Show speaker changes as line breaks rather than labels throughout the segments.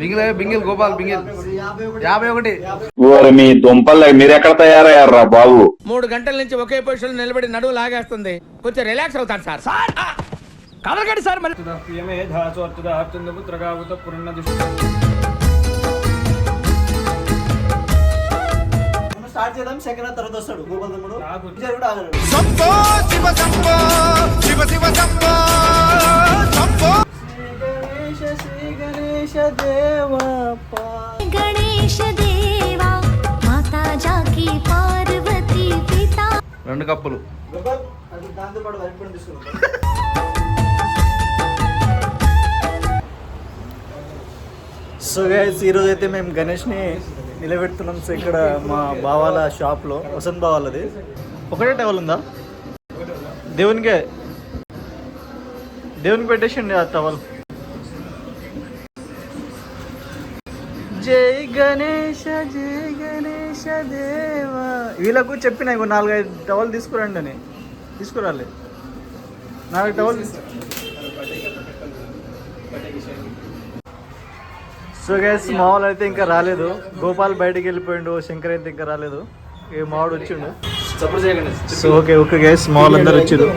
బింగిల్ బింగిల్ గోపాల్ బింగిల్. యాభై ఒకటి.
ఓరి మీ దుంపలు మీరు ఎక్కడ తయారయ్యారా బాబు?
మూడు గంటల నుంచి ఒకే పొజిషన్ నిలబడి నడువు లాగేస్తుంది. కొంచెం రిలాక్స్ అవుతాను సార్. సార్ కదలకండి సార్ మరి
స్టార్ట్ చేద్దాం. సెకండ్ తర్వాత వస్తాడు. గోపాల్ తమ్ముడు. విజయ్ కూడా ఆగడు శ్రీ గణేశ శ్రీ గణేశ దేవా
గణేశ దేవా మాతా జాకి పార్వతి పిత
రెండు కప్పులు.
సో గైస్ ఈరోజు అయితే మేము గణేష్ని నిలబెడుతున్నాం. సో ఇక్కడ మా బావాల షాప్లో వసంత్ బావాలది. ఒకటే టవల్ ఉందా? దేవునికే. దేవునికి పెట్టేసిండి ఆ టవల్. జై గణేష జై గణేష దేవా. వీళ్ళకు చెప్పిన ఇంకో నాలుగైదు టవల్ తీసుకురండి అని. తీసుకురాలి. నాలుగు టవల్ సో గైస్ మామూలు అయితే ఇంకా రాలేదు. గోపాల్ బయటికి వెళ్ళిపోయిండు శంకర్ అయితే ఇంకా రాలేదు. ఈ మావాడు వచ్చిండు. సో ఓకే ఓకే గైస్ మామూలు అందరు వచ్చిండు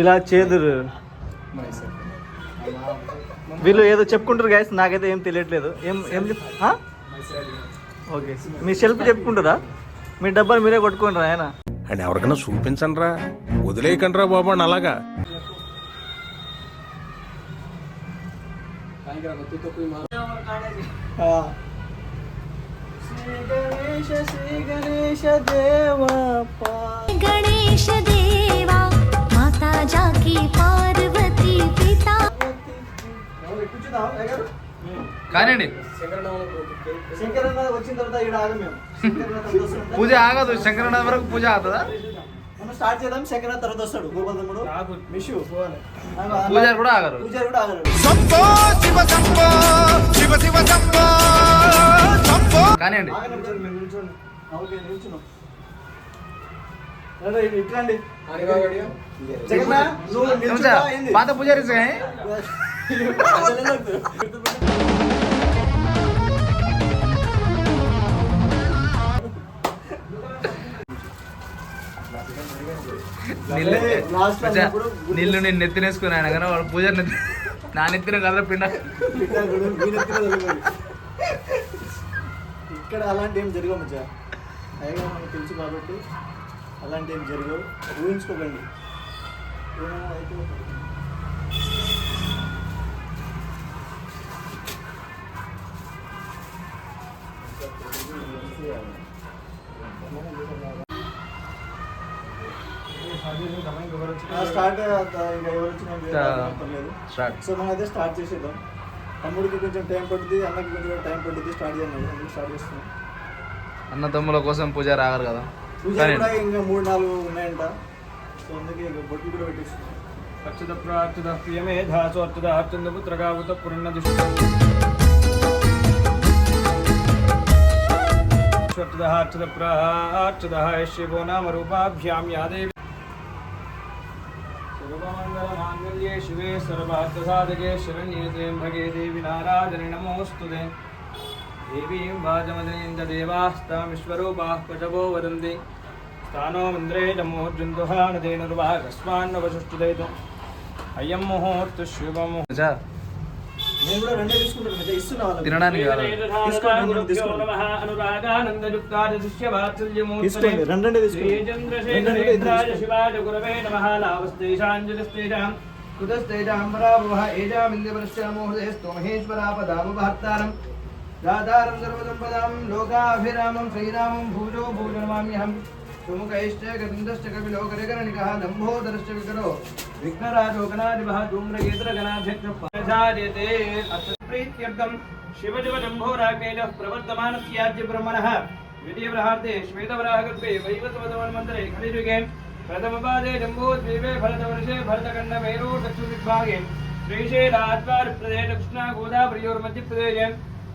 ఇలా చేదురు. వీళ్ళు ఏదో చెప్పుకుంటారు గాయస్ నాకైతే ఏం తెలియట్లేదు. ఏం ఏం ఓకే మీ సెల్ఫ్ చెప్పుకుంటారా? మీ డబ్బాలు మీరే కొట్టుకోండి రా ఆయన.
అండ్ ఎవరికైనా చూపించండి రా వదిలేయకండి రా బాబు అలాగా.
గణేశ దేవా
దేవా మాతా జాకి పా.
కానివ్వండి.
శంకర్ అన్న వచ్చిన తర్వాత ఇక్కడ ఆగం మేము.
పూజ ఆగదు శంకరనాథ వరకు పూజ అవుతుందా
మనం స్టార్ట్ చేద్దాం శంకర్ అన్న తర్వాత వస్తాడు. గోపాల్ తమ్ముడు మిషు.
పూజారి కూడా ఆగరు.
కూడా నిల్చున్నాం. ఇటు రండి. జగన్నా, నువ్వు
ఏమంటా?
నిల్చుంటా, ఏంది?
పాత పూజారి. నీళ్ళు నేను నెత్తినేసుకుని ఆయన కానీ వాడు పూజారి నెత్తి నా నెత్తిన కదల పిండ.
ఇక్కడ అలాంటి ఏం జరగవు మచ్చా పైగా మనకు తెలుసు కాబట్టి అలాంటి ఏం జరగవు. ఊహించుకోకండి. ఏమైనా అయితే స్టార్ట్ సో మనం అయితే స్టార్ట్. చేసేద్దాం. తమ్ముడికి కొంచెం టైం పడుతుంది అన్నకి కొంచెం టైం పడుతుంది స్టార్ట్ చేయండి స్టార్ట్ చేస్తున్నాం
అన్న తమ్ముల కోసం పూజారి ఆగరు కదా.
పూజ కూడా ఇంకా మూడు నాలుగు ఉన్నాయంట సో అందుకే ఇక బొట్లు కూడా పెట్టేస్తున్నాం
అచ్యుత ప్రాచ్యుత ప్రియమేధాసు అచ్యుత అత్యంత పుత్రకావుత పురుణ అచ్యుత అచ్యుత ప్రాచ్యుత శివో నామ రూపాభ్యాం యాదేవి సర్వమంగళమాంగళ్యే శివే సర్వార్థసాధకే శరణ్యే త్ర్యంబకే దేవి నారాయణి నమోస్తుతే దేవీం వాజమదీం చ దేవాస్తాం విశ్వరూపాः పశవో వదంతి స్థానో మంద్రే నమోర్జుందుహానదేనుర్వాగస్మాన్నవసుష్టుదైతం అయం ముహూర్త శుభము
నేను కూడా రెండే తీసుకుంటాను మధ్య ఇస్తున్నా వాళ్ళకి.
తినడానికి కాదు.
తీసుకోండి, తీసుకోండి, తీసుకోండి. తీసుకోండి రెండు రెండే తీసుకోండి రెండు రెండే
శ్రీచంద్రశేఖరేంద్రాయ
తీసుకోండి.
శివాయ గురవే నమః. లావస్తేషాంజలిస్తేషాం కుతస్తేజాం పరాభవ. ఏజామింద్రపరశ్యామో హృదయస్తో మహేశ్వరాపదామభర్తారం दातारं सर्वदं पदां, लोकाभिरामं, श्रीरामं भूजो भूजनमाम्यहं सुमुखैश्च गविन्दश्च कविलोकरिकरणिकः लम्बोदरश्च विकरो विघ्नराजोगणादिवः धूम्रकेतरगणाध्यक्षपाजायते अर्थप्रीत्यर्थं शिवजवजम्भोराकेजः प्रवर्तमानस्याज्यब्रह्मणः विजयवराहार्थे श्वेतवराहगल्पे वैवतवदवन्मन्त्रे कलियुगे प्रथमपादे जम्बोद्वीपे भरतवर्षे भरतखण्डभैरो दक्षिणविभागे श्रीशैलाद्वारप्रदेशे दक्षिणागोदावरयोर्मध्यप्रदेशे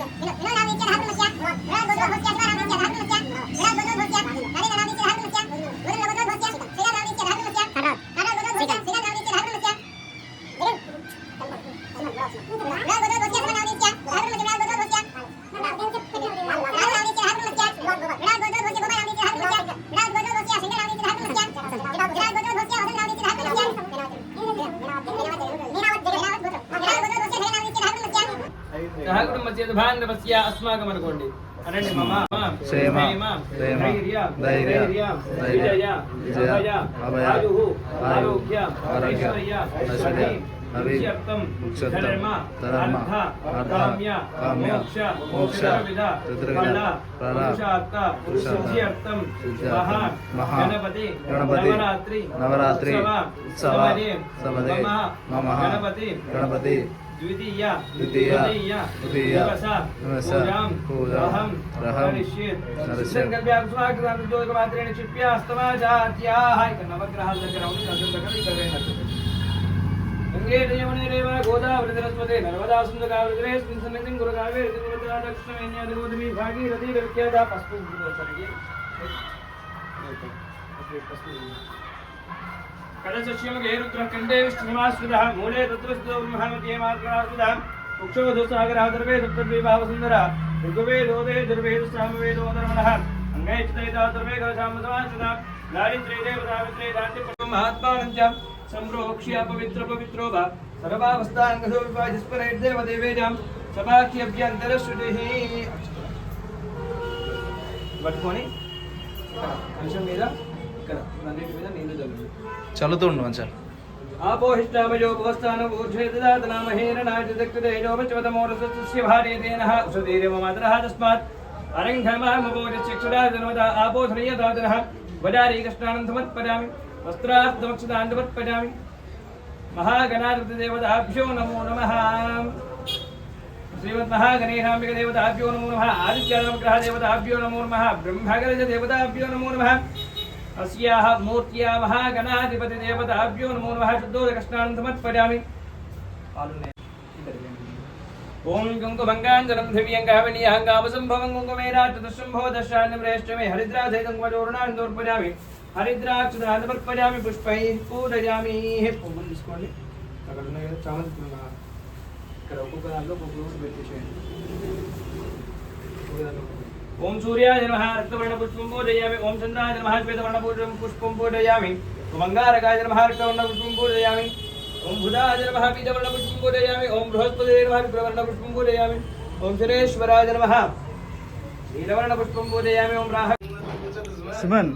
ઘણા બધો હોશિયાર ઘણા બધો હોશિયાર ઘણા બધો હોશિયાર ઘણી ઘણા બધો હોશિયાર సహకుటుంబస్య అస్మాకం అనుకోండి అనండి మమ
క్షేమ, ప్రేమ,
ధైర్య విజయ
విజయ,
అభయ ఆరోగ్య
ఆరోగ్య,
ఐశ్వర్య
ఐశ్వర్య,
అభి
అభి,
ముఖ్యర్థం
ముఖ్యర్థం,
ధర్మ
ధర్మ,
అర్థ కామ్య మోక్ష
మోక్ష,
చతుర్విధ ఫల, పురుషార్థ మహా
మహా,
గణపతి
గణపతి,
నవరాత్రి
నవరాత్రి,
ఉత్సవ మమ, గణపతి
గణపతి
ద్వితీయ
ద్వితీయ,
తృతీయ
తృతీయ,
దివస
దివస,
పూజాం
పూజాం,
రహం
రహం,
కరిష్యే
కరిష్యే.
సంకల్ప్యాకుస్మాకృతాంతోగమాత్రేణ క్షిప్య అస్తమాజాత్యాహ ఇక నవగ్రహాల దగ్గర ఉంది అర్థం దగ్గర ఇక్కడ వేయనట్టు గంగేట యమునే రేవ గోదావరి సరస్వతి నర్మదా సుందరావృతరే స్మిన్ గురు కావేరి దిగువతా దక్షిణమేన్యాది గోదమి భాగీరథి విఖ్యాత పసుపు సరికి కడసస్యమగే రుద్రం అంగై చితైతా దాంతి మహాత్మానం చ సంప్రోక్ష్య పవిత్ర పవిత్రో దేవేజాం పట్టుకొని కలశం మీద ఇక్కడ నన్నిటి మీద నీళ్లు చల్లండి
చల్లుతుండు మంచిగా
आपोहिष्टामयोपस्थानभूर्धेददातनामहेरनाजदक्तदेजोपचवतमोरसस्य भार्यतेनः उषधीरेव मातरः तस्मात् अरङ्घमहमभोजचक्षुराजनवदा आपोधनीयदातनः वदारीकृष्णानं समर्पयामि वस्त्रार्थमक्षदान् समर्पयामि महागणाधिपतिदेवताभ्यो नमो नमः श्रीमन्महागणेशाम्बिकदेवताभ्यो नमो नमः आदित्यानवग्रहदेवताभ्यो नमो नमः ब्रह्मगणजदेवताभ्यो नमो नमः अस्याः मूर्त्या महागणाधिपतिदेवताभ्यो नमो नमः शुद्धोदकस्नानं समर्पयामि ॐ कुङ्कुमङ्गाञ्जनं दिव्यङ्गावनीयहङ्गामसम्भवं कुङ्कुमेराचतुशम्भो दशान्नम्रेष्टमे हरिद्रासहितं कुमजोरुणान् समर्पयामि हरिद्राक्षदान् समर्पयामि पुष्पैः पूजयामि పువ్వులు తీసుకోండి అక్కడ ఉన్నాయి కదా చామంతి పూలు నా- ఇక్కడ ఒక్కొక్క దాంట్లో ఒక్కొక్క రోజు పెట్టేసేయండి ఒక్కొక్క దాంట్లో ఒక్కొక్కటి. ఓం సూర్యాయ నమః రక్తవర్ణ పుష్పం పూజయామి ఓం చంద్రాయ నమః శ్వేతవర్ణ పుష్పం పుష్పం పూజయామి ఓం అంగారకాయ నమః రక్తవర్ణ పుష్పం పూజయామి ఓం బుధాయ నమః పీతవర్ణ పుష్పం పూజయామి ఓం బృహస్పతి నమః విప్రవర్ణ పుష్పం పూజయామి ఓం శనేశ్వరాయ నమః నీలవర్ణ పుష్పం పూజయామి ఓం రాహ
సుమన్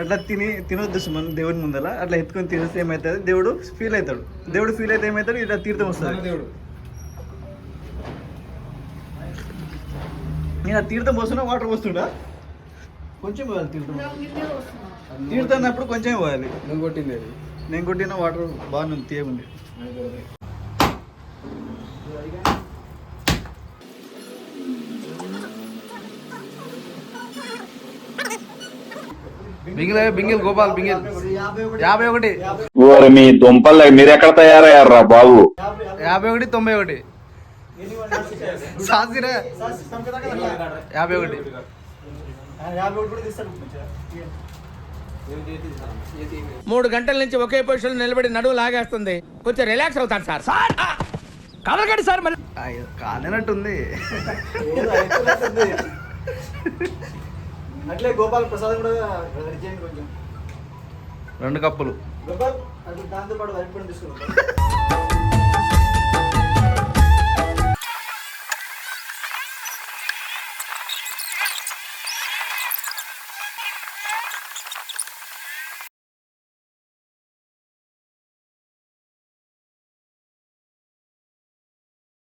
అట్లా తిని తినొద్దు సుమన్ దేవుని ముందల. అట్లా ఎత్తుకొని తినేస్తే ఏమవుతుంది దేవుడు ఫీల్ అవుతాడు. దేవుడు ఫీల్ అయితే ఏమవుతాడు ఇట్లా తీర్థం వస్తుంది.
దేవుడు.
నేను ఆ తీర్థం పోస్తున్నా వాటర్ పోస్తుండా? కొంచెం పోయాలి తీర్థం. తీర్థం అన్నప్పుడు కొంచెం పోయాలి.
నువ్వు కొట్టింది
నేను కొట్టిన వాటర్ బాగుంది తీయగుంది
బింగిల్ బింగిల్ గోపాల్ బింగిల్. యాభై ఒకటి.
మీ దుంపలు మీరు ఎక్కడ తయారయ్యారా బాబు?
యాభై ఒకటి తొంభై ఒకటి. సాసిరే. యాభై ఒకటి.
మూడు గంటల నుంచి ఒకే పొజిషన్ నిలబడి నడువు లాగేస్తుంది. కొంచెం రిలాక్స్ అవుతాను సార్. సార్! కదలకండి సార్ మళ్ళీ
అయ్యో, కాలినట్టుంది.
అట్లే గోపాల్ ప్రసాద్ కూడా రెడీ చేయండి కొంచెం.
రెండు కప్పులు.
గోపాల్ దాంతో పాటు తీసుకున్నాం